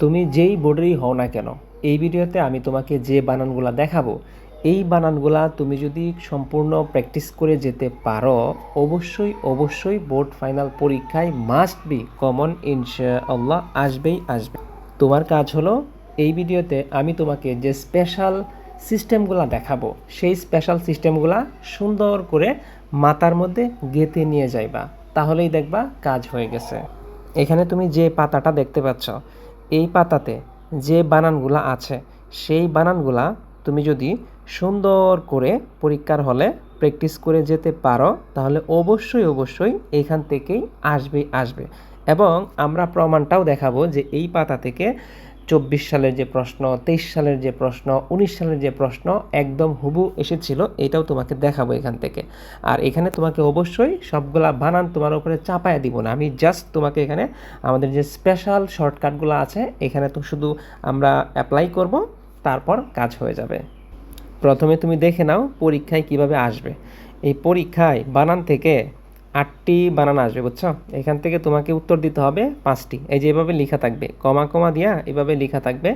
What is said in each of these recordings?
তুমি যেই বোর্ডেরই হও না কেন, এই ভিডিওতে আমি তোমাকে যে বানানগুলা দেখাবো, এই বানানগুলা তুমি যদি সম্পূর্ণ প্র্যাকটিস করে যেতে পারো, অবশ্যই অবশ্যই বোর্ড ফাইনাল পরীক্ষায় মাস্ট বি কমন ইনশাআল্লাহ আসবেই, আসবে। তোমার কাজ হলো, এই ভিডিওতে আমি তোমাকে যে স্পেশাল সিস্টেমগুলো দেখাবো, সেই স্পেশাল সিস্টেমগুলা সুন্দর করে মাথার মধ্যে গেঁথে নিয়ে যাইবা, তাহলেই দেখবা কাজ হয়ে গেছে। এখানে তুমি যে পাতাটা দেখতে পাচ্ছ এই পাতাতে যে বানানগুলা আছে, সেই বানানগুলা তুমি যদি সুন্দর করে পরীক্ষার হলে প্র্যাকটিস করে যেতে পারো, তাহলে অবশ্যই অবশ্যই এখান থেকেই আসবে আসবে। এবং আমরা প্রমাণটাও দেখাবো যে এই পাতা থেকে চব্বিশ সালের যে প্রশ্ন, তেইশ সালের যে প্রশ্ন, উনিশ সালের যে প্রশ্ন একদম হুবু এসেছিল, এটাও তোমাকে দেখাবো এখান থেকে। আর এখানে তোমাকে অবশ্যই সবগুলা বানান তোমার উপরে চাপায় দিব না। আমি জাস্ট তোমাকে এখানে আমাদের যে স্পেশাল শর্টকাটগুলো আছে, এখানে তো শুধু আমরা অ্যাপ্লাই করব, তারপর কাজ হয়ে যাবে। প্রথমে তুমি দেখে নাও পরীক্ষায় কীভাবে আসবে। এই পরীক্ষায় বানান থেকে আটটি বানান আসবে, বুঝছ? এখান থেকে তোমাকে উত্তর দিতে হবে পাঁচটি। এই যে এভাবে লেখা থাকবে, কমা কমা দিয়া এভাবে লেখা থাকবে,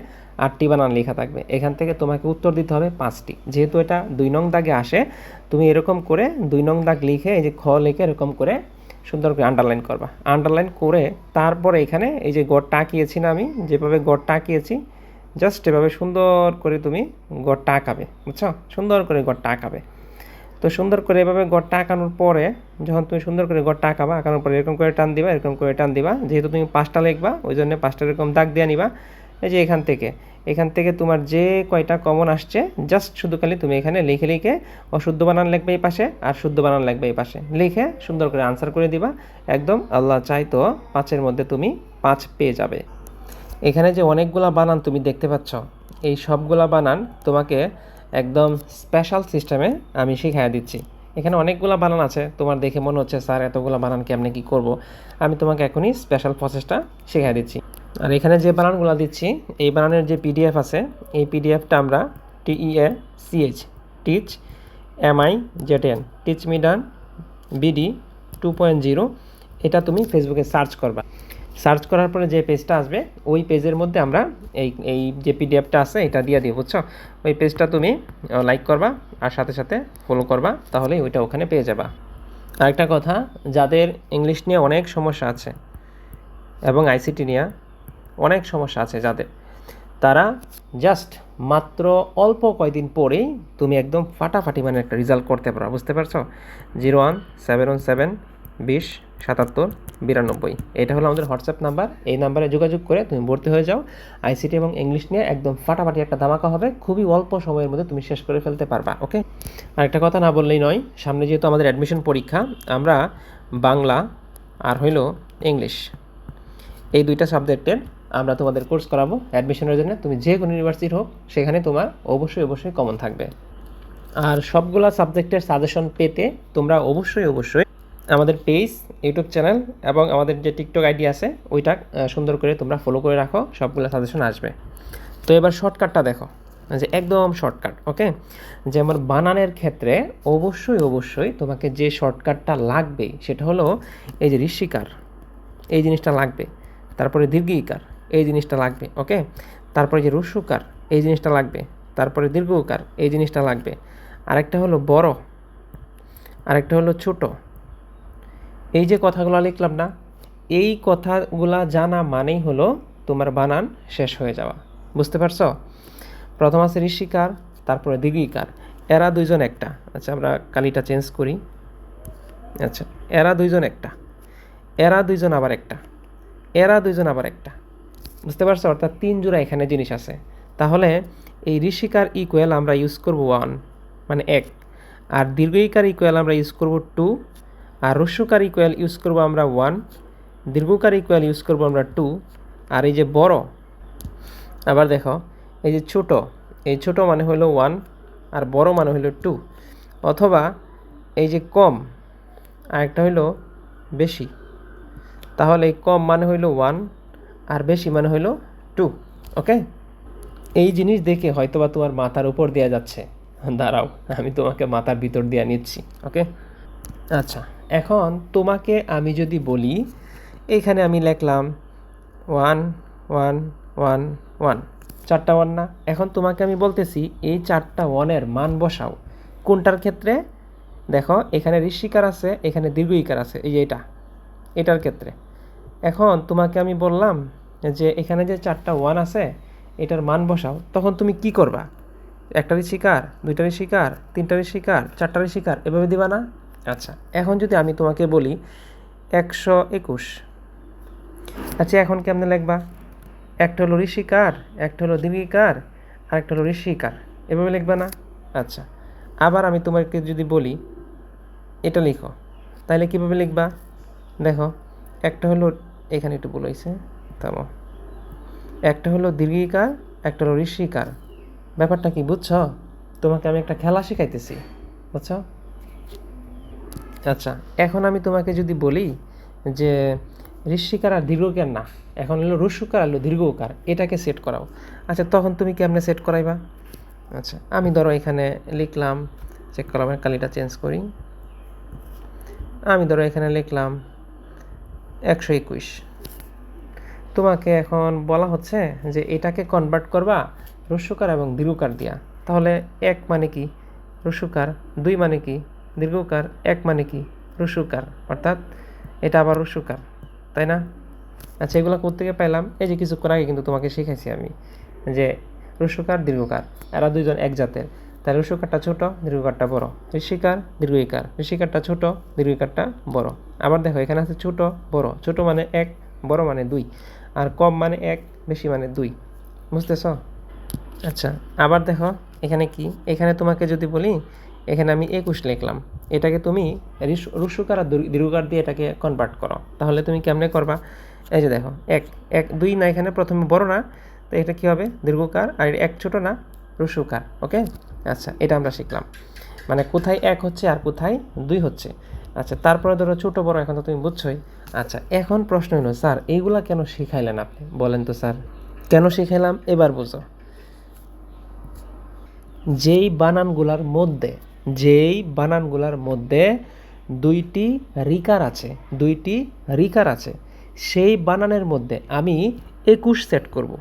আটটি বানান লেখা থাকবে। এখান থেকে তোমাকে উত্তর দিতে হবে পাঁচটি। যেহেতু এটা দুই নং দাগে আসে, তুমি এরকম করে দুই নং দাগ লিখে এই যে খ লিখে এরকম করে সুন্দর করে আন্ডারলাইন করবা। আন্ডারলাইন করে তারপরে এখানে এই যে গড়টা আঁকিয়েছি না আমি, যেভাবে গড়টা আঁকিয়েছি জাস্ট এভাবে সুন্দর করে তুমি গড়টা আঁকাবে বুঝছ? সুন্দর করে গড়টা আঁকাবে তো সুন্দর করে এভাবে গড়টা আঁকানোর পরে যখন তুমি সুন্দর করে গড়টা আঁকাবা আঁকানোর পরে এরকম করে টান দিবা, এরকম করে টান দিবা। যেহেতু তুমি পাঁচটা লিখবা ওই জন্য পাঁচটা এরকম দাগ দিয়ে নিবা। এই যে এখান থেকে এখান থেকে তোমার যে কয়টা কমন আসছে জাস্ট শুধু খালি তুমি এখানে লিখে লিখে অশুদ্ধ বানান লিখবে এই পাশে আর শুদ্ধ বানান লিখবে এই পাশে। লিখে সুন্দর করে আনসার করে দিবা। একদম আল্লাহ চাইতো পাঁচের মধ্যে তুমি পাঁচ পেয়ে যাবে। এখানে যে অনেকগুলা বানান তুমি দেখতে পাচ্ছ, এই সবগুলা বানান তোমাকে একদম স্পেশাল সিস্টেমে আমি শিখাই দিচ্ছি। এখানে অনেকগুলা বানান আছে, তোমার দেখে মনে হচ্ছে, স্যার, এতগুলো বানান কেমনে কি করব? আমি তোমাকে এখনই স্পেশাল প্রসেসটা শিখাই দিচ্ছি। আর এখানে যে বানানগুলো দিচ্ছি, এই বানানের যে পিডিএফ আছে, এই পিডিএফটা আমরা T E A C H teach M I জেটেন teach মিডান বিডি টু পয়েন্ট জিরো এটা তুমি ফেসবুকে সার্চ করবা। সার্চ করার পরে যে পেজটা আসবে, ওই পেজের মধ্যে আমরা এই এই যে পিডিএফটা আছে, এটা দিয়ে দিই, বুঝছ? ওই পেজটা তুমি লাইক করবা, আর সাথে সাথে ফলো করবা, তাহলেই ওইটা ওখানে পেয়ে যাবা। আরেকটা কথা, যাদের ইংলিশ নিয়ে অনেক সমস্যা আছে, এবং আইসিটি নিয়ে অনেক সমস্যা আছে যাদের, তারা জাস্ট মাত্র অল্প কয়দিন পরেই তুমি একদম ফাটাফাটি মানে একটা রেজাল্ট করতে পারো, বুঝতে পারছ? Zero one, seven one seven বিশ, সাতাত্তর, বিরানব্বই। এটা হলো আমাদের হোয়াটসঅ্যাপ নাম্বার। এই নাম্বারে যোগাযোগ করে তুমি ভর্তি হয়ে যাও। আইসিটি এবং ইংলিশ নিয়ে একদম ফাটাফাটি একটা ধামাকা হবে। খুবই অল্প সময়ের মধ্যে তুমি শেষ করে ফেলতে পারবা, ওকে? আর একটা কথা না বললেই নয়, সামনে যেহেতু আমাদের অ্যাডমিশন পরীক্ষা, আমরা বাংলা আর হইল ইংলিশ। এই দুইটা সাবজেক্টের আমরা তোমাদের কোর্স করাবো। অ্যাডমিশনের জন্য তুমি যে কোনো ইউনিভার্সিটির হোক, সেখানে তোমার অবশ্যই অবশ্যই কমন থাকবে। আর সবগুলা সাবজেক্টের সাজেশন পেতে তোমরা অবশ্যই অবশ্যই আমাদের পেজ, ইউটিউব চ্যানেল এবং আমাদের যে টিকটক আইডি আছে, ওইটা সুন্দর করে তোমরা ফলো করে রাখো, সবগুলো সাজেশন আসবে। তো এবার শর্টকাটটা দেখো। যে একদম শর্টকাট ওকে যেমন বানানের ক্ষেত্রে অবশ্যই অবশ্যই তোমাকে যে শর্টকাটটা লাগবে, সেটা হলো এই যে ঋষিকার। এই জিনিসটা লাগবে। তারপরে দীর্ঘিকার, এই জিনিসটা লাগবে ওকে তারপরে যে রস্যুকার এই জিনিসটা লাগবে। তারপরে দীর্ঘকার, এই জিনিসটা লাগবে। আরেকটা হলো বড়। আরেকটা হলো ছোট। এই যে কথাগুলো লিখলাম না, এই কথাগুলা জানা মানেই হলো তোমার বানান শেষ হয়ে যাওয়া। বুঝতে পারছ? প্রথম আছে ঋষিকার, তারপরে দীর্ঘিকার এরা দুইজন একটা। আচ্ছা আমরা কালিটা চেঞ্জ করি। আচ্ছা এরা দুইজন একটা। এরা দুইজন আবার একটা। এরা দুইজন আবার একটা। বুঝতে পারছ? অর্থাৎ তিন জোড়া এখানে জিনিস আছে। তাহলে এই ঋষিকার ইকুয়াল আমরা ইউজ করব ওয়ান মানে এক। আর দীর্ঘইকার ইকুয়াল আমরা ইউজ করব টু আর রস্যকার ইকুয়াল ইউজ করব আমরা ওয়ান দীর্ঘকার ইকুয়াল ইউজ করব আমরা টু আর এই যে বড়, আবার দেখো, এই যে ছোট, এই ছোট মানে হলো ওয়ান আর বড় মানে হলো টু অথবা এই যে কম, আরেকটা হলো বেশি, তাহলে এই কম মানে হইল ওয়ান আর বেশি মানে হইল টু ওকে এই জিনিস দেখে হয়তোবা তোমার মাথার উপর দেওয়া যাচ্ছে। দাঁড়াও, আমি তোমাকে মাথার ভিতর দিয়ে নিচ্ছি ওকে আচ্ছা এখন তোমাকে আমি যদি বলি, এখানে আমি লিখলাম ওয়ান ওয়ান ওয়ান ওয়ান। চারটা ওয়ান না? এখন তোমাকে আমি বলতেছি, এই চারটা ওয়ানের মান বসাও। কোনটার ক্ষেত্রে? দেখো, এখানে ঋষিকার আছে, এখানে দীর্ঘ ইকার আছে, এই যে এটা। এটার ক্ষেত্রে। এখন তোমাকে আমি বললাম যে, এখানে যে চারটা ওয়ান আছে, এটার মান বসাও। তখন তুমি কি করবা? একটারই শিকার দুইটারই শিকার তিনটারই শিকার চারটারই শিকার এভাবে দিবা না? আচ্ছা। এখন যদি আমি তোমাকে বলি একশো একুশ আচ্ছা এখন কেমনে লিখবা? একটা হলো ঋষিকার একটা হলো দীর্ঘিকার আর একটা হলো ঋষিকার। এভাবে লিখবা না? আচ্ছা। আবার আমি তোমাকে যদি বলি এটা লিখো। তাহলে কীভাবে লিখবা? দেখো একটা হলো এখানে একটু বলেছে থামো। একটা হলো দীর্ঘিকার একটা হলো ঋষিকার। ব্যাপারটা কি বুঝছ? তোমাকে আমি একটা খেলা শেখাইতেছি বুঝছ? আচ্ছা এখন আমি তোমাকে যদি বলি যে ঋষিকার আর দীর্ঘকার না, এখন হলো রস্যকার আর দীর্ঘকার, এটাকে সেট করাও। আচ্ছা তখন তুমি কেমনে সেট করাইবা? আচ্ছা আমি ধরো এখানে লিখলাম চেক করলাম কালিটা চেঞ্জ করি। আমি ধরো এখানে লিখলাম একশো একুশ। তোমাকে এখন বলা হচ্ছে যে এটাকে কনভার্ট করবা রস্যকার এবং দীর্ঘকার দিয়া। তাহলে এক মানে কি? রস্যকার দুই মানে কি? দীর্ঘকার এক মানে কি? রস্যকার অর্থাৎ এটা আবার রস্যকার তাই না? আচ্ছা এগুলো কোথেকে পাইলাম? এই যে কিছুক্ষণ আগে কিন্তু তোমাকে শিখাইছি আমি যে রস্যকার দীর্ঘকার। এরা দুইজন এক জাতের। তাই রস্যকারটা ছোট, দীর্ঘকারটা বড়। ঋষিকার দীর্ঘিকার ঋষিকারটা ছোট দীর্ঘিকারটা বড়। আবার দেখো, এখানে আছে ছোট, বড়। ছোট মানে এক, বড় মানে দুই। আর কম মানে এক, বেশি মানে দুই। বুঝতেছ? আচ্ছা আবার দেখো, এখানে কি? এখানে তোমাকে যদি বলি এখানে আমি একুশ লিখলাম। এটাকে তুমি রস্যকার আর দীর্ঘকার দিয়ে এটাকে কনভার্ট করো। তাহলে তুমি কেমনে করবা? এই যে দেখো, এক এক, দুই না এখানে প্রথমে বড় না, তো এটা কী হবে? দীর্ঘকার আর এক ছোট না রস্যকার ওকে? আচ্ছা এটা আমরা শিখলাম। মানে কোথায় এক হচ্ছে আর কোথায় দুই হচ্ছে। আচ্ছা তারপরে ধরো ছোট, বড়, এখন তো তুমি বুঝছোই। আচ্ছা এখন প্রশ্ন হলো, স্যার, এইগুলা কেন শিখাইলেন আপনি? বলেন তো, স্যার। কেন শিখাইলাম? এবার বুঝো। যেই বানানগুলার মধ্যে যেই বানানগুলার মধ্যে দুইটি রিকার আছে, দুইটি রিকার আছে, সেই বানানের মধ্যে আমি একুশ সেট করব।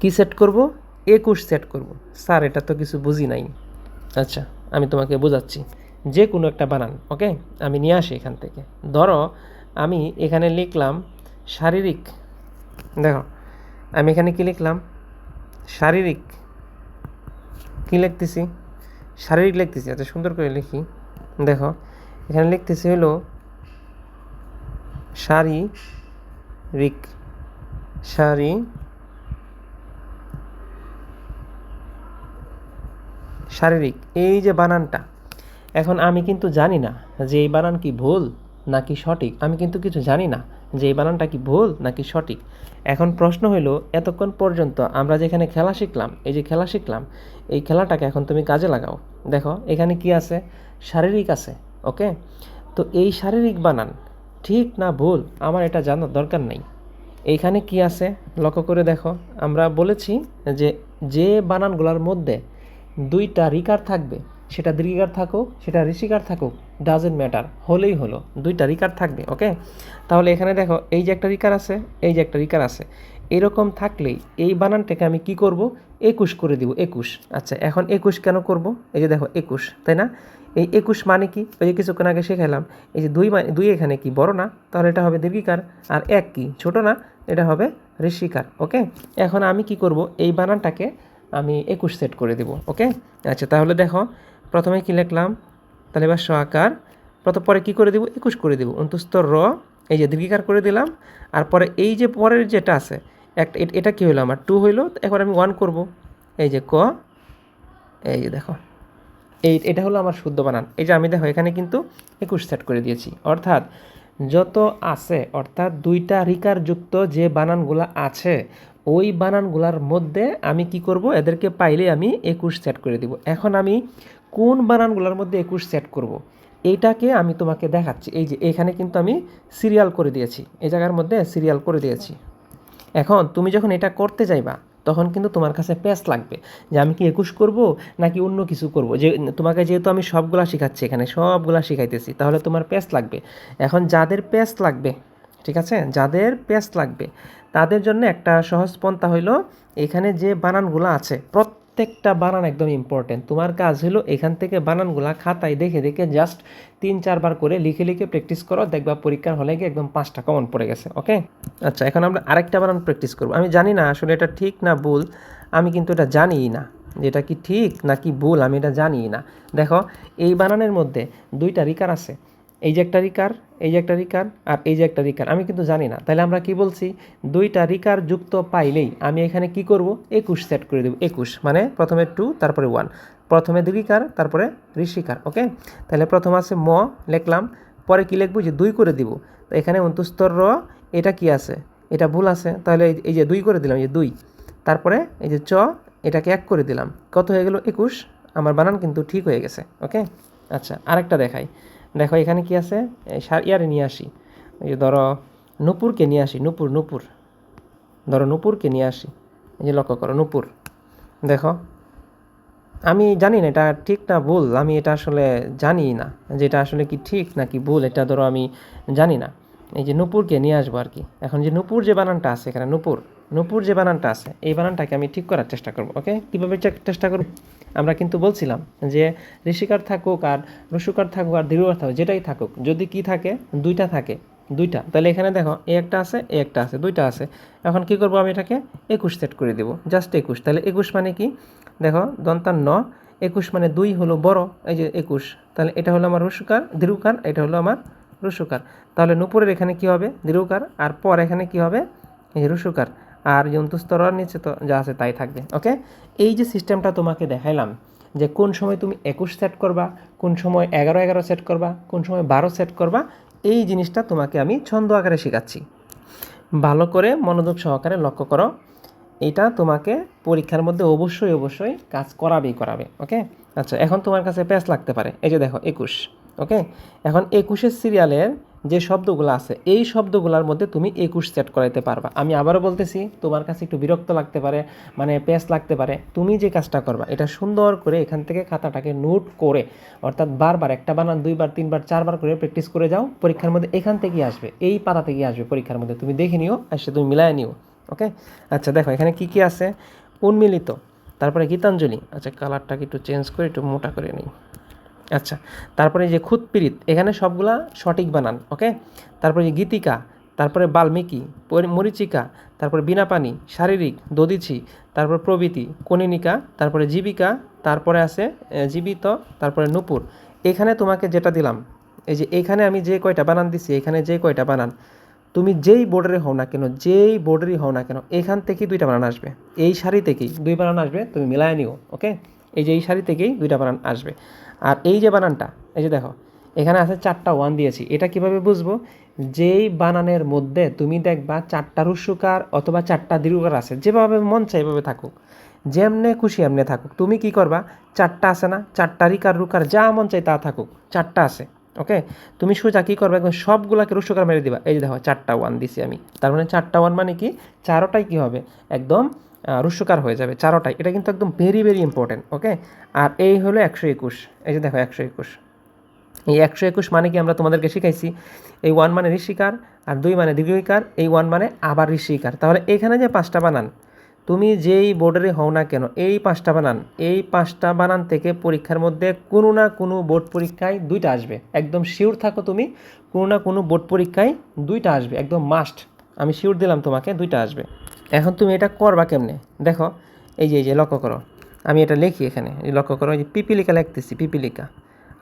কি সেট করব? একুশ সেট করব। স্যার, এটা তো কিছু বুঝি নাই। আচ্ছা আমি তোমাকে বোঝাচ্ছি। যে কোনো একটা বানান, ওকে? আমি নিয়ে আসি এখান থেকে। ধরো, আমি এখানে লিখলাম শারীরিক, দেখো, আমি এখানে কি লিখলাম? শারীরিক, কী লিখতেছি? শারীরিক লিখতেছি, এত সুন্দর করে লিখি। দেখো, এখানে লিখতেছি হলো, শারীরিক শারী শারীরিক, এই যে বানানটা। এখন আমি কিন্তু জানি না যে এই বানান কি ভুল নাকি সঠিক, আমি কিন্তু কিছু জানি না। যে এই বানানটা কি ভুল নাকি সঠিক? এখন প্রশ্ন হইল, এতক্ষণ পর্যন্ত আমরা যেখানে খেলা শিখলাম, এই যে খেলা শিখলাম, এই খেলাটাকে এখন তুমি কাজে লাগাও। দেখো, এখানে কি আছে? শারীরিক আছে, ওকে? তো এই শারীরিক বানান ঠিক না ভুল, আমার এটা জানার দরকার নেই। এইখানে কি আছে? লক্ষ্য করে দেখো, আমরা বলেছি যে যে বানানগুলোর মধ্যে দুইটা রিকার থাকবে সেটা দীর্ঘিকার থাকুক, সেটা ঋষিকার থাকুক ডাজেন্ট ম্যাটার হলেই হলো, দুইটা রিকার থাকবে ওকে তাহলে এখানে দেখো, এই যে একটা রিকার আছে, এই যে একটা রিকার আছে, এরকম থাকলেই এই বানানটাকে আমি কি করব? একুশ করে দিব, একুশ। আচ্ছা এখন একুশ কেন করব? এই যে দেখো, একুশ, তাই না? এই একুশ মানে কি? ওই যে কিছুক্ষণ আগে শেখালাম এই যে দুই মানে দুই এখানে কি, বড় না? তাহলে এটা হবে দীর্ঘিকার, আর এক কি, ছোট না? এটা হবে ঋষিকার ওকে এখন আমি কি করব? এই বানানটাকে আমি একুশ সেট করে দেব ওকে আচ্ছা তাহলে দেখো প্রথমে কি লিখলাম? তাহলে এবার স প্রথম পরে কি করে দেব? একুশ করে দেব। অন্তুস্ত র, এই যে দীর্ঘিকার করে দিলাম। আর পরে এই যে পরের যেটা আছে, একটা এটা কি হলো আমার? টু হইল এবার আমি ওয়ান করব। এই যে ক, এই যে দেখো। এই, এটা হলো আমার শুদ্ধ বানান। এই যে আমি দেখো এখানে কিন্তু একুশ সেট করে দিয়েছি। অর্থাৎ যত আছে, অর্থাৎ দুইটা রিকার যুক্ত যে বানানগুলা আছে ওই বানানগুলার মধ্যে আমি কি করব? এদেরকে পাইলে আমি একুশ সেট করে দিব। এখন আমি কোন বানানগুলোর মধ্যে একুশ সেট করব। এইটাকে আমি তোমাকে দেখাচ্ছি। এই যে, এখানে কিন্তু আমি সিরিয়াল করে দিয়েছি। এই জায়গার মধ্যে সিরিয়াল করে দিয়েছি। এখন তুমি যখন এটা করতে যাইবা, তখন কিন্তু তোমার কাছে প্যাস লাগবে যে আমি কি একুশ করব নাকি অন্য কিছু করব? যে, তোমাকে যেহেতু আমি সবগুলা শেখাচ্ছি এখানে, সবগুলা শেখাইতেছি, তাহলে তোমার প্যাস লাগবে। এখন যাদের প্যাস লাগবে ঠিক আছে? যাদের পেস্ট লাগবে। তাদের জন্য একটা সহজ পন্থা হইল, এখানে যে বানানগুলো আছে, প্রত্যেকটা বানান একদম ইম্পর্টেন্ট তোমার কাজ হলো এখান থেকে বানানগুলো খাতায় দেখে দেখে জাস্ট তিন চারবার করে লিখে লিখে প্র্যাকটিস করো, দেখবা পরীক্ষার হলে গিয়ে একদম পাঁচটা কমন পড়ে গেছে ওকে আচ্ছা এখন আমরা আরেকটা বানান প্র্যাকটিস করব। আমি জানি না আসলে এটা ঠিক না ভুল, আমি কিন্তু এটা জানিই না যে এটা কি ঠিক নাকি ভুল, আমি এটা জানিই না। দেখো, এই বানানের মধ্যে দুইটা রিকার আছে। এই যে একটা রিকার, এই যে একটা রিকার আর এই যে একটা রিকার। আমি কিন্তু জানি না। তাহলে আমরা কি বলছি? দুইটা রিকার যুক্ত পাইলেই আমি এখানে কি করব? একুশ সেট করে দেবো। একুশ মানে প্রথমে টু তারপরে ওয়ান প্রথমে রিকার, তারপরে ঋষিকার ওকে তাহলে প্রথম আছে ম, লিখলাম। পরে কি লিখব? যে দুই করে দিব। তো এখানে অন্তুস্তর র, এটা কি আছে? এটা ভুল আছে। তাহলে এই- যে দুই করে দিলাম, এই যে দুই। তারপরে এই যে চ, এটাকে এক করে দিলাম। কত হয়ে গেল? একুশ। আমার বানান কিন্তু ঠিক হয়ে গেছে ওকে আচ্ছা আরেকটা দেখাই। দেখো, এখানে কি আছে? ইয়ারে নিয়ে আসি। এই যে ধরো, নূপুরকে নিয়ে আসি। নূপুর নূপুর। ধরো, নূপুরকে নিয়ে আসি। এই যে লক্ষ্য করো, নূপুর। দেখো, আমি জানি না এটা ঠিক না ভুল। আমি এটা আসলে জানি না যে এটা আসলে কি ঠিক নাকি ভুল। এটা ধরো আমি জানি না। এই যে নূপুরকে নিয়ে আসব আর কি। এখন যে নূপুর যে বানানটা আছে এখানে, নুপুর। নুপুর যে বানানটা আছে, এই বানানটাকে আমি ঠিক করার চেষ্টা করব, ওকে? কীভাবে চেষ্টা করব? আমরা কিন্তু বলছিলাম যে ঋষিকার থাকুক আর রসুকার থাকুক আর দীর্ঘকার থাকুক, যেটাই থাকুক, যদি কি থাকে, দুইটা থাকে, দুইটা। তাহলে এখানে দেখো, এ একটা আছে, এ একটা আছে, দুইটা আছে। এখন কি করব আমি এটাকে? একুশ সেট করে দেবো জাস্ট একুশ। তাহলে একুশ মানে কি? দেখো, দন্তান্ন, একুশ মানে দুই হলো বড়, এই যে একুশ। তাহলে এটা হলো আমার রসুকার দীর্ঘকার এটা হলো আমার রসুকার। তাহলে নুপুরের এখানে কি হবে? দীর্ঘকার আর পর এখানে কি হবে? এই রসুকার। আর যন্তুস্তরার নিচে তো যা আছে তাই থাকবে ওকে এই যে সিস্টেমটা তোমাকে দেখাইলাম যে কোন সময় তুমি একুশ সেট করবা, কোন সময় এগারো এগারো সেট করবা, কোন সময় বারো সেট করবা, এই জিনিসটা তোমাকে আমি ছন্দ আকারে শেখাচ্ছি। ভালো করে মনোযোগ সহকারে লক্ষ্য করো, এটা তোমাকে পরীক্ষার মধ্যে অবশ্যই অবশ্যই কাজ করাবেই করাবে ওকে আচ্ছা এখন তোমার কাছে প্যাচ লাগতে পারে, এই যে দেখো, একুশ ওকে এখন একুশের সিরিয়ালের যে শব্দগুলো আছে, এই শব্দগুলোর মধ্যে তুমি একুশ সেট করাইতে পারবা। আমি আবারও বলতেছি, তোমার কাছে একটু বিরক্ত লাগতে পারে মানে প্যাচ লাগতে পারে। তুমি যে কাজটা করবা, এটা সুন্দর করে এখান থেকে খাতাটাকে নোট করে, অর্থাৎ বারবার একটা বানান, দুইবার, তিনবার, চারবার করে প্র্যাকটিস করে যাও, পরীক্ষার মধ্যে এখান থেকেই আসবে, এই পাতা থেকেই আসবে পরীক্ষার মধ্যে। তুমি দেখে নিও আর সে তুমি মিলায় নিও, ওকে? আচ্ছা দেখো, এখানে কি কি আছে? উন্মিলিত, তারপরে গীতাঞ্জলি। আচ্ছা কালারটাকে একটু চেঞ্জ করে, একটু মোটা করে নিই। আচ্ছা তারপরে যে খুদপিরিত এখানে সবগুলা সঠিক বানান ওকে তারপরে যে গীতিকা, তারপরে বাল্মীকি মরীচিকা, তারপরে বিনাপানি শারীরিক দদিছি তারপর প্রভৃতি, কনিনিকা, তারপরে জীবিকা, তারপরে আছে জীবিত, তারপরে নূপুর। এখানে তোমাকে যেটা দিলাম, এই যে এখানে আমি যে কয়টা বানান দিছি, এখানে যে কয়টা বানান, তুমি যেই বোর্ডারে হও না কেন, যেই বোর্ডারই হও না কেন, এখান থেকেই দুইটা বানান আসবে। এই শাড়ি থেকেই দুই বানান আসবে, তুমি মিলায় নিও ওকে এই যে এই শাড়ি থেকেই দুইটা বানান আসবে। আর এই যে বানানটা, এই যে দেখো, এখানে আছে চারটা ওয়ান দিয়েছি। এটা কীভাবে বুঝব? যেই বানানের মধ্যে তুমি দেখবা চারটা রুসুকার অথবা চারটা দীর্ঘকার আছে, যেভাবে মন চাই এভাবে থাকুক। যেমনে খুশি এমনে থাকুক। তুমি কি করবা? চারটা আছে না, চারটা রিকার, রুকার, যা মন চাই তা থাকুক। চারটা আছে, ওকে? তুমি সোজা কী করবে? একদম সবগুলাকে রুসুকার মেরে দিবা। এই যে দেখো, চারটা ওয়ান দিছি আমি। তার মানে চারটা ওয়ান মানে কি? চারোটাই কি হবে? একদম আহ, রুসুকার হয়ে যাবে চারোটাই। এটা কিন্তু একদম ভেরি ভেরি ইম্পর্টেন্ট ওকে আর এই হলো একশো একুশ। এই যে দেখো একশো একুশ। এই একশো একুশ মানে কি আমরা তোমাদেরকে শিখাইছি? এই ওয়ান মানে ঋষিকার আর দুই মানে দীর্ঘিকার এই ওয়ান মানে আবার ঋষিকার। তাহলে এখানে যে পাঁচটা বানান তুমি যেই বোর্ডারে হও না কেন এই পাঁচটা বানান। এই পাঁচটা বানান থেকে পরীক্ষার মধ্যে কোনো না কোনো বোর্ড পরীক্ষায় দুইটা আসবে। একদম শিওর থাকো তুমি কোনো না কোনো বোর্ড পরীক্ষায় দুইটা আসবে। একদম মাস্ট আমি শিওর দিলাম তোমাকে দুইটা আসবে। এখন তুমি এটা করবা কেমনে? দেখো, এই যে এই যে, লক্ষ্য করো। আমি এটা লিখি এখানে, এই লক্ষ্য করো, এই যে পিপিলিকা লিখতেছি, পিপিলিকা।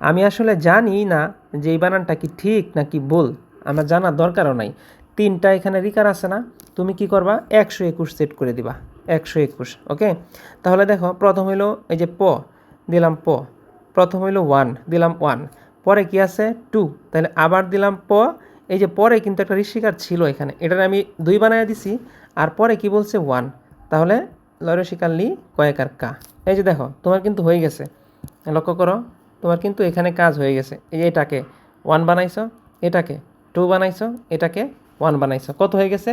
আমি আসলে জানি না যে এই বানানটা কি ঠিক না কি ভুল, আমার জানার দরকারও নাই। তিনটা এখানে রিকার আছে না, তুমি কি করবা? একশো একুশ সেট করে দিবা, একশো একুশ, ওকে? তাহলে দেখো, প্রথম হইল এই যে প, দিলাম প। প্রথম হইল ওয়ান, দিলাম ওয়ান। পরে কি আছে? টু। তাহলে আবার দিলাম প। এই যে পরে কিন্তু একটা ঋষিকার ছিল এখানে, এটার আমি দুই বানায় দিছি। আর পরে কি বলছে ওয়ান তাহলে লরসিকার লি কয়েকার কা। এই যে দেখো, তোমার কিন্তু হয়ে গেছে। লক্ষ্য করো, তোমার কিন্তু এখানে কাজ হয়ে গেছে। এই যে এটাকে ওয়ান বানাইছো, এটাকে টু বানাইছো, এটাকে ওয়ান বানাইছো। কত হয়ে গেছে?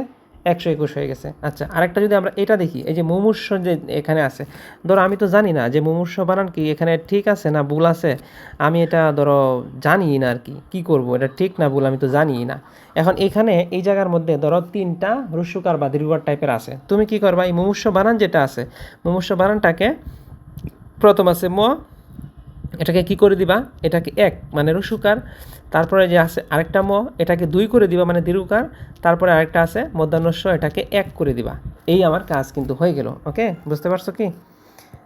একশো একুশ হয়ে গেছে। আচ্ছা আরেকটা যদি আমরা এটা দেখি, এই যে মুমূর্ষ যে এখানে আছে, ধরো আমি তো জানি না যে মুমূর্ষ বানান কি এখানে ঠিক আছে না ভুল আছে? আমি এটা ধরো জানি না আর কি, কী করব? এটা ঠিক না ভুল আমি তো জানি না। এখন এখানে এই জায়গার মধ্যে ধরো তিনটা রস্যকার বা দীর্ঘকার টাইপের আছে। তুমি কি করবা? এই মুমূর্ষ বানান যেটা আছে, মুমূর্ষ বানানটাকে প্রথম আছে ম এটাকে কি করে দিবা? এটাকে এক মানে রসুকার তারপরে যে আছে আরেকটা ম, এটাকে দুই করে দিবা মানে দীর্ঘকার। তারপরে আরেকটা আছে মধ্যাহ্নস্য, এটাকে এক করে দিবা। এই আমার কাজ কিন্তু হয়ে গেল, ওকে? বুঝতে পারছ কি?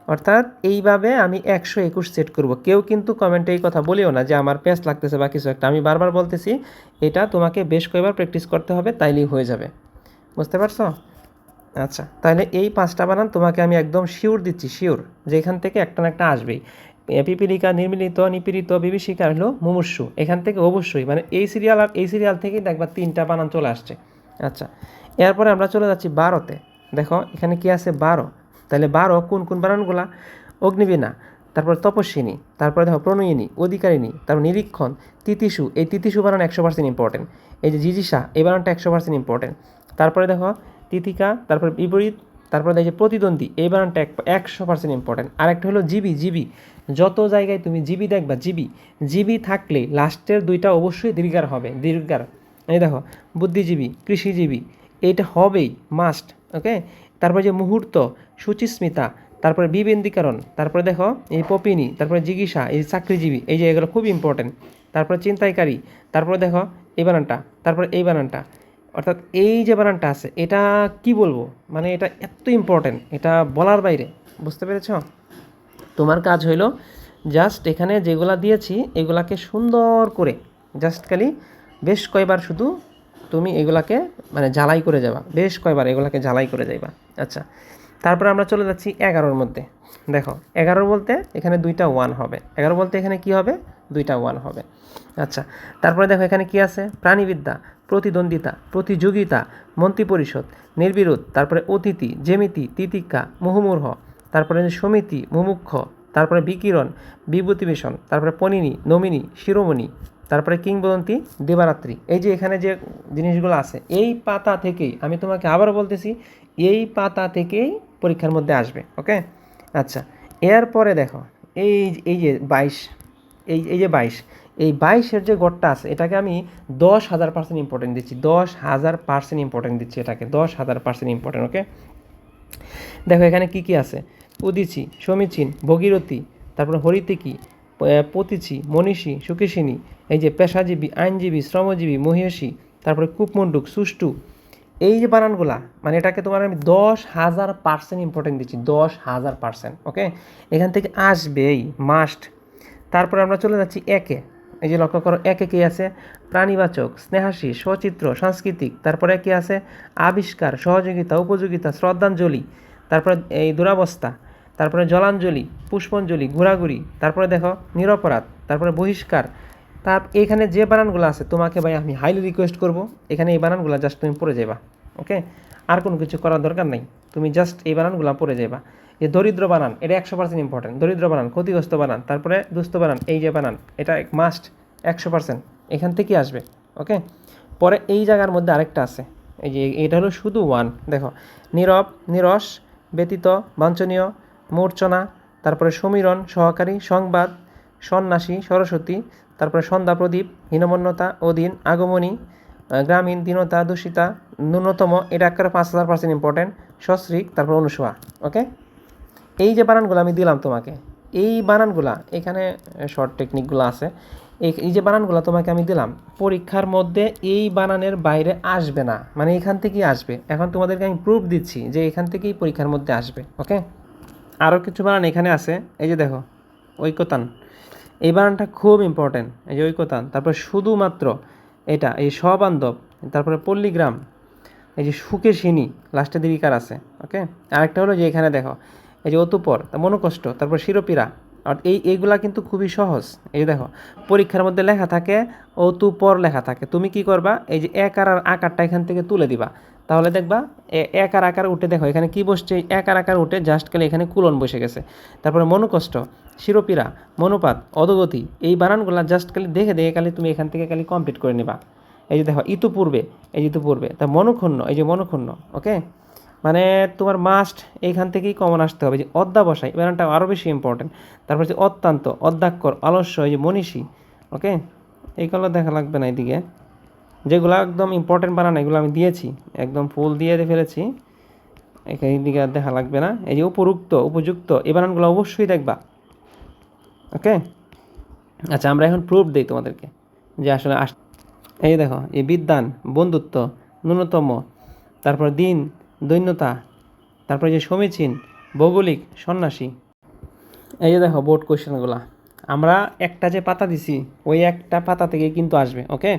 অর্থাৎ এইভাবে আমি একশো একুশ সেট করব। কেউ কিন্তু কমেন্টে এই কথা বলিও না যে আমার পেস লাগতেছে বা কিছু একটা। আমি বারবার বলতেছি, এটা তোমাকে বেশ কয়েকবার প্র্যাকটিস করতে হবে, তাইলেই হয়ে যাবে। বুঝতে পারছ? আচ্ছা তাহলে এই পাঁচটা বানান তোমাকে আমি একদম শিওর দিচ্ছি শিওর যে এখান থেকে একটা না একটা আসবেই। পিপিলিকা নির্মিলিত নিপীড়িত, বিভীষিকা হলো মুমূর্ষু। এখান থেকে অবশ্যই মানে এই সিরিয়াল আর এই সিরিয়াল থেকেই দেখবা তিনটা বানান চলে আসছে। আচ্ছা এরপরে আমরা চলে যাচ্ছি বারোতে। দেখো, এখানে কি আছে বারো? তাহলে বারো কোন কোন বানানগুলা? অগ্নিবীণা, তারপর তপস্বিনী, তারপরে দেখো প্রণয়িনী, অধিকারিণী, তারপর নিরীক্ষণ তিতিশু এই তিতিশু বানান একশো পার্সেন্ট ইম্পর্টেন্ট এই যে জিজিসা, এই বানানটা একশো পার্সেন্ট ইম্পর্টেন্ট তারপরে দেখো তিতিকা, তারপর বিপরীত, তারপরে দেখো প্রতিদ্বন্দ্বী, এই বানানটা এক একশো পার্সেন্ট ইম্পর্টেন্ট আর একটা হলো জিবি জিবি। যত জায়গায় তুমি জিবি দেখবা জিবি জিবি থাকলে লাস্টের দুইটা অবশ্যই দীর্ঘার হবে, দীর্ঘার। এই দেখো, বুদ্ধিজীবী, কৃষিজীবী এইটা হবেই মাস্ট ওকে তারপরে যে মুহূর্ত, সুচিস্মিতা, তারপরে বিবেন্দিকরণ, তারপরে দেখো, এই পপিনী, তারপরে জিজ্ঞাসা, এই চাকরিজীবী, এই যে এগুলো খুব ইম্পর্টেন্ট তারপরে চিন্তাইকারী তারপরে দেখো, এই বানানটা, তারপরে এই বানানটা। অর্থাৎ এই যে বানানটা আছে, এটা কি বলব? মানে এটা এত ইম্পর্টেন্ট এটা বলার বাইরে, বুঝতে পেরেছ? তোমার কাজ হইল জাস্ট এখানে যেগুলা দিয়েছি, এগুলাকে সুন্দর করে জাস্ট খালি বেশ কয়বার শুধু তুমি এগুলাকে মানে ঝালাই করে যাবা, বেশ কয়বার এগুলাকে ঝালাই করে যাইবা। আচ্ছা তারপরে আমরা চলে যাচ্ছি এগারোর মধ্যে। দেখো, এগারো বলতে এখানে দুইটা ওয়ান হবে। এগারো বলতে এখানে কি হবে? দুইটা ওয়ান হবে। আচ্ছা তারপরে দেখো এখানে কি আছে? প্রাণীবিদ্যা, প্রতিদ্বন্দ্বিতা, প্রতিযোগিতা, মন্ত্রী পরিষদ, নির্বিরোধ, তারপরে অতিথি জেমিতি তিতিকা মুহুমূর্হ তারপরে সমিতি, মুমুক্ষ, তারপরে বিকিরণ বিভূতিভীষণ তারপরে পনিনী নমিনী, শিরোমণি, তারপরে কিংবদন্তি, দেবারাত্রি। এই যে এখানে যে জিনিসগুলো আছে, এই পাতা থেকেই, আমি তোমাকে আবারও বলতেছি, এই পাতা থেকেই পরীক্ষার মধ্যে আসবে ওকে আচ্ছা এরপরে দেখো, এই এই যে বাইশ, এই এই যে বাইশ, এই বাইশের যে গড়টা আছে, এটাকে আমি দশ হাজার পার্সেন্ট ইম্পর্টেন্ট দিচ্ছি, দশ হাজার পার্সেন্ট ইম্পর্টেন্ট দিচ্ছি এটাকে, দশ হাজার পার্সেন্ট ইম্পর্টেন্ট ওকে দেখো, এখানে কি কি আছে? উদিচি, সমীচীন, ভগীরথী, তারপরে হরিতিকি পতিচি, মনীষী, সুকেশিনী, এই যে পেশাজীবী, আইনজীবী, শ্রমজীবী, মহিষী, তারপরে কূপমণ্ডুক, সুষ্ঠু। এই যে বানানগুলা মানে এটাকে তোমার আমি দশ হাজার পার্সেন্ট ইম্পর্টেন্ট দিচ্ছি, দশ হাজার পার্সেন্ট ওকে এখান থেকে আসবেই মাস্ট তারপরে আমরা চলে যাচ্ছি একে। এই যে লক্ষ্য করো, একে কি আছে? প্রাণীবাচক স্নেহাসী সচিত্র, সাংস্কৃতিক, তারপরে কি আছে? আবিষ্কার, সহযোগিতা, উপযোগিতা, শ্রদ্ধাঞ্জলি। তারপরে এই দুরাবস্থা, তারপরে জলাঞ্জলি, পুষ্পাঞ্জলি, ঘোরাঘুরি, তারপরে দেখো নিরপরাধ, তারপরে বহিষ্কার। তার এখানে যে বানানগুলো আছে, তোমাকে ভাই আমি হাইলি রিকোয়েস্ট করব, এখানে এই বানানগুলো জাস্ট তুমি পড়ে যাবা ওকে আর কোনো কিছু করার দরকার নাই, তুমি জাস্ট এই বানানগুলো পড়ে যাবা যে দরিদ্র বানান, এটা একশো পার্সেন্ট ইম্পর্টেন্ট দরিদ্র বানান, ক্ষতিগ্রস্ত বানান, তারপরে দুস্থ বানান, এই যে বানান, এটা এক মাস্ট একশো পার্সেন্ট এখান থেকেই আসবে ওকে পরে এই জায়গার মধ্যে আরেকটা আছে, এই যে এটা হলো শুধু ওয়ান দেখো, নীরব, নিরস ব্যতীত বাঞ্ছনীয় মূর্ছনা, তারপরে সমীরণ সহকারী সংবাদ, সন্ন্যাসী সরস্বতী, তারপরে সন্ধ্যা প্রদীপ, হীনমন্যতা, অধীন, আগমনী গ্রামীণ, দীনতা, দূষিতা, ন্যূনতম, এটা একটা পাঁচ হাজার পার্সেন্ট ইম্পর্টেন্ট সশ্রিক, তারপর অনুসোয়া ওকে এই যে বানানগুলো আমি দিলাম তোমাকে, এই বানানগুলা, এখানে শর্ট টেকনিকগুলো আছে এই যে বানানগুলো তোমাকে আমি দিলাম, পরীক্ষার মধ্যে এই বানানের বাইরে আসবে না। মানে এখান থেকেই আসবে। এখন তোমাদেরকে আমি প্রুফ দিচ্ছি যে এখান থেকেই পরীক্ষার মধ্যে আসবে ওকে আরও কিছু বানান এখানে আছে। এই যে দেখো, ঐকতান। এই বানানটা খুব ইম্পর্টেন্ট এই যে ঐকতান। তারপর শুধুমাত্র এটা, এই সবান্ধব তারপরে পল্লীগ্রাম, এই যে সুখের সিনি লাস্টে দীর্ঘিকার আছে ওকে আরেকটা হলো যে এখানে দেখো, এই যে অতুপর মনোকষ্ট, তারপর শিরোপীরা আর এই, এইগুলা কিন্তু খুবই সহজ। এই দেখো, পরীক্ষার মধ্যে লেখা থাকে ও তু পর লেখা থাকে। তুমি কি করবা? এই যে এক আর আকারটা এখান থেকে তুলে দিবা। তাহলে দেখবা এক আর আকার উঠে দেখো, এখানে কি বসছে? এক আর আকার উঠে জাস্ট খালি এখানে কুলন বসে গেছে। তারপরে মনোকষ্ট শিরোপীরা মনোপাত, অধগতি, এই বানানগুলা জাস্ট খালি দেখে দেখে খালি তুমি এখান থেকে খালি কমপ্লিট করে নিবা। এই যে দেখো ইতুপূর্বে এই যে ইতুপূর্বে তা মনক্ষুণ্ণ, এই যে মনক্ষুণ্ণ ওকে মানে তোমার মাস্ট এইখান থেকেই কমন আসতে হবে। যে অধ্যাবসায় ব্যানারটা আরও বেশি ইম্পর্টেন্ট তারপর যে অত্যন্ত অধ্যাক্ষর অলস্য এই যে মনীষী ওকে এইগুলো দেখা লাগবে না এদিকে। যেগুলো একদম ইম্পর্টেন্ট বানান, এগুলো আমি দিয়েছি। একদম ফুল দিয়ে ফেলেছি। এখানে দিকে আর দেখা লাগবে না। এই যে উপরুক্ত, উপযুক্ত, এই বানানগুলো অবশ্যই দেখবা। ওকে আচ্ছা আমরা এখন প্রুফ দিই তোমাদেরকে। যে আসলে আস এই দেখো, এই বিদ্যান, বন্ধুত্ব, ন্যূনতম, তারপর দিন দৈন্যতা, তারপরে যে সমীচীন, ভৌগোলিক, সন্ন্যাসী। এই যে দেখো বোর্ড কোয়েশ্চেনগুলো আমরা একটা যে পাতা দিছি, ওই একটা পাতা থেকে কিন্তু আসবে ওকে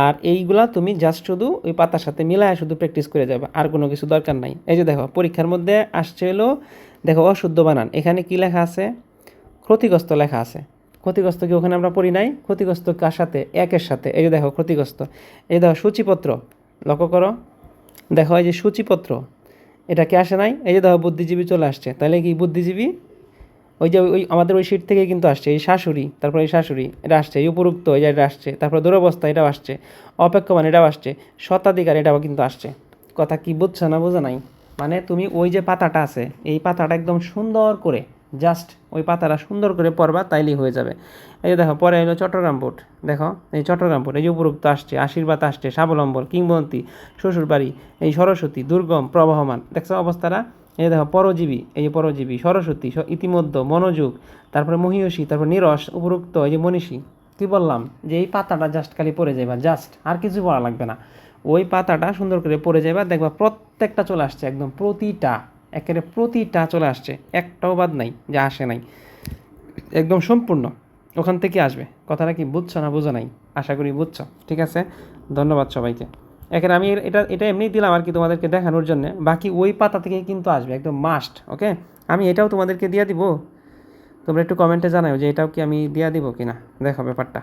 আর এইগুলা তুমি জাস্ট শুধু ওই পাতার সাথে মিলায় শুধু প্র্যাকটিস করে যাবে, আর কোনো কিছু দরকার নাই। এই যে দেখো, পরীক্ষার মধ্যে আসছে হলো, দেখো অশুদ্ধ বানান, এখানে কি লেখা আছে? ক্ষতিগ্রস্ত লেখা আছে। ক্ষতিগ্রস্ত কি ওখানে আমরা পড়ি নাই? ক্ষতিগ্রস্ত কার সাথে? একের সাথে। এই যে দেখো, ক্ষতিগ্রস্ত। এই দেখো, সূচিপত্র, লক্ষ্য করো। দেখো এই যে সূচিপত্র। এটা কি আসে নাই? এই যে দেখো, বুদ্ধিজীবী চলে আসছে। তাহলে কি বুদ্ধিজীবী? ওই যে ওই আমাদের ওই সিট থেকে কিন্তু আসছে, এই শাশুড়ি, তারপর এই শাশুড়ি, এটা আসছে, এই উপরুক্ত, এই এটা আসছে, তারপর দুরবস্থা, এটাও আসছে, অপেক্ষমান, এটাও আসছে, শতাধিকার, এটাও কিন্তু আসছে। কথা কি বুঝছ না বোঝা নাই? মানে তুমি ওই যে পাতাটা আছে, এই পাতাটা একদম সুন্দর করে জাস্ট ওই পাতাটা সুন্দর করে পড়বা, তাইলেই হয়ে যাবে। এই যে দেখো, পরে এলো চট্টগ্রাম বোর্ড। দেখো, এই চট্টগ্রাম বোর্ড, এই যে উপরুক্ত আসছে, আশীর্বাদ আসছে, স্বাবলম্বন, কিংবদন্তি, শ্বশুরবাড়ি, এই সরস্বতী, দুর্গম, প্রবাহমান। দেখছ অবস্থাটা? এই দেখো, পরজীবী, এই যে পরজীবী, সরস্বতী ইতিমধ্যে মনোযোগ, তারপরে মহিয়সী, তারপর নিরস, উপরুক্ত এই যে মনীষী। কি বললাম? যে এই পাতাটা জাস্ট খালি পড়ে যাইবা, জাস্ট, আর কিছু পড়া লাগবে না। ওই পাতাটা সুন্দর করে পড়ে যাইবা, দেখবা প্রত্যেকটা চলে আসছে, একদম প্রতিটা। একেবারে প্রতিটা চলে আসছে। একটাও বাদ নাই, যা আসে নাই। একদম সম্পূর্ণ। ওখান থেকে আসবে। কথাটা কি বুঝছ না বোঝো নাই? আশা করি বুঝছ। ঠিক আছে? ধন্যবাদ সবাইকে। এখানে আমি এটা এটা এমনি দিলাম আর কি তোমাদেরকে দেখানোর জন্য। বাকি ওই পাতা থেকে কিন্তু আসবে, একদম মাস্ট ওকে আমি এটাও তোমাদেরকে দিয়ে দিব। তোমরা একটু কমেন্টে জানাও যে এটাও কি আমি দিয়ে দিব কিনা? দেখো ব্যাপারটা।